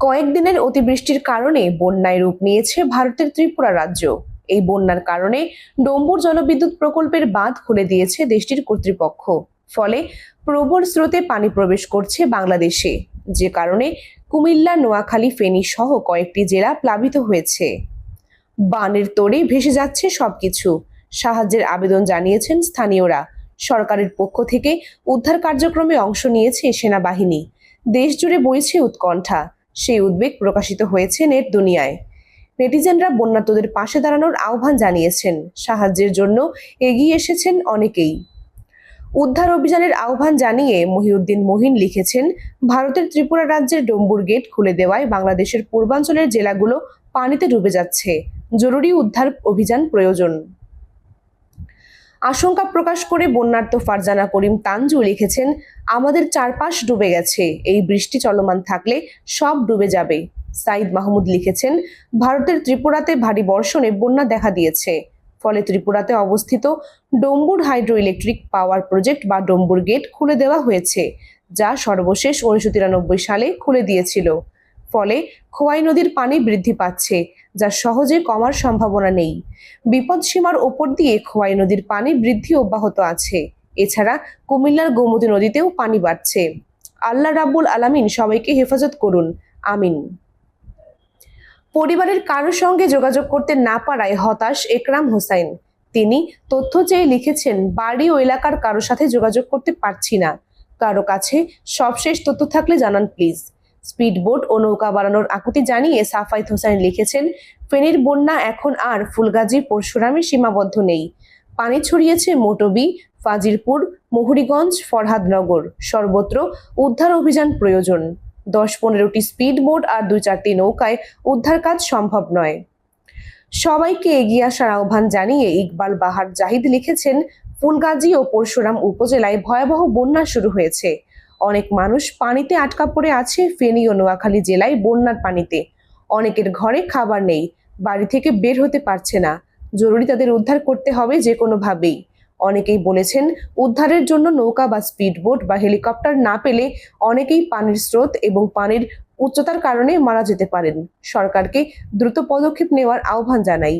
কয়েকদিনের অতিবৃষ্টির কারণে বন্যায় রূপ নিয়েছে ভারতের ত্রিপুরা রাজ্য। এই বন্যার কারণে ডম্বুর জলবিদ্যুৎ প্রকল্পের বাঁধ খুলে দিয়েছে দেশটির কর্তৃপক্ষ। ফলে প্রবল স্রোতে পানি প্রবেশ করছে বাংলাদেশে। যে কারণে কুমিল্লা, নোয়াখালী, ফেনী সহ কয়েকটি জেলা প্লাবিত হয়েছে। বানের তোড়ে ভেসে যাচ্ছে সবকিছু। সাহায্যের আবেদন জানিয়েছেন স্থানীয়রা। সরকারের পক্ষ থেকে উদ্ধার কার্যক্রমে অংশ নিয়েছে সেনাবাহিনী। দেশ জুড়ে বইছে উৎকণ্ঠা। সেই উদ্বেগ প্রকাশিত হয়েছে নেট দুনিয়ায়। নেটিজেনরা বন্যার্তদের পাশে দাঁড়ানোর আহ্বান জানিয়েছেন। সাহায্যের জন্য এগিয়ে এসেছেন অনেকেই। উদ্ধার অভিযানের আহ্বান জানিয়ে মহিউদ্দিন মহিন লিখেছেন, ভারতের ত্রিপুরা রাজ্যের ডম্বুর গেট খুলে দেওয়ায় বাংলাদেশের পূর্বাঞ্চলের জেলাগুলো পানিতে ডুবে যাচ্ছে। জরুরি উদ্ধার অভিযান প্রয়োজন। আশঙ্কা প্রকাশ করে বন্যার্ত ফারজানা করিম তানজু লিখেছেন, আমাদের চারপাশ ডুবে গেছে, এই বৃষ্টি চলমান থাকলে সব ডুবে যাবে। সাইদ মাহমুদ লিখেছেন, ভারতের ত্রিপুরাতে ভারী বর্ষণে বন্যা দেখা দিয়েছে। ফলে ত্রিপুরাতে অবস্থিত Dumbur hydro electric power project বা ডম্বুর গেট খুলে দেওয়া হয়েছে, যা সর্বশেষ উনিশশো তিরানব্বই সালে খুলে দিয়েছিল। ফলে খোয়াই নদীর পানি বৃদ্ধি পাচ্ছে, যা সহজে কমার সম্ভাবনা নেই। বিপদসীমার ওপর দিয়ে খোয়াই নদীর পানি বৃদ্ধি অব্যাহত আছে। এছাড়া কুমিল্লার গোমতী নদীতেও পানি বাড়ছে। আল্লাহ রাব্বুল আলামিন সবাইকে হেফাজত করুন। আমিন। পরিবারের কারোর সঙ্গে যোগাযোগ করতে না পারায় হতাশ একরাম হোসাইন। তিনি তথ্য চেয়ে লিখেছেন, বাড়ি ও এলাকার কারোর সাথে যোগাযোগ করতে পারছি না। কারও কাছে সবশেষ তথ্য থাকলে জানান প্লিজ। স্পিডবোট ও নৌকা বাড়ানোর আকুতি জানিয়ে সাফাইত হোসাইন লিখেছেন, ফেনীর বন্যা এখন আর ফুলগাজী, পরশুরামে সীমাবদ্ধ নেই। পানি ছড়িয়েছে মোটবি ফাজিরপুর মুহুরীগঞ্জ, ফরহাদনগর। সর্বত্র উদ্ধার অভিযান প্রয়োজন। দশ পনেরোটি স্পিডবোট আর দুই চারটি নৌকায় উদ্ধার কাজ সম্ভব নয়। সবাইকে এগিয়ে আসার আহ্বান জানিয়ে ইকবাল বাহার জাহিদ লিখেছেন, ফুলগাজী ও পরশুরাম উপজেলায় ভয়াবহ বন্যা শুরু হয়েছে। অনেক মানুষ পানিতে আটকা পড়ে আছে ফেনী ও নোয়াখালী জেলায় বন্যার পানিতে। অনেকের ঘরে খাবার নেই, বাড়ি থেকে বের হতে পারছে না। জরুরি তাদের উদ্ধার করতে হবে যে কোনোভাবেই অনেকেই বলেছেন, উদ্ধারের জন্য নৌকা বা স্পিডবোট বা হেলিকপ্টার না পেলে অনেকেই পানির স্রোত এবং পানির উচ্চতার কারণে মারা যেতে পারেন। সরকারকে দ্রুত পদক্ষেপ নেওয়ার আহ্বান জানাই।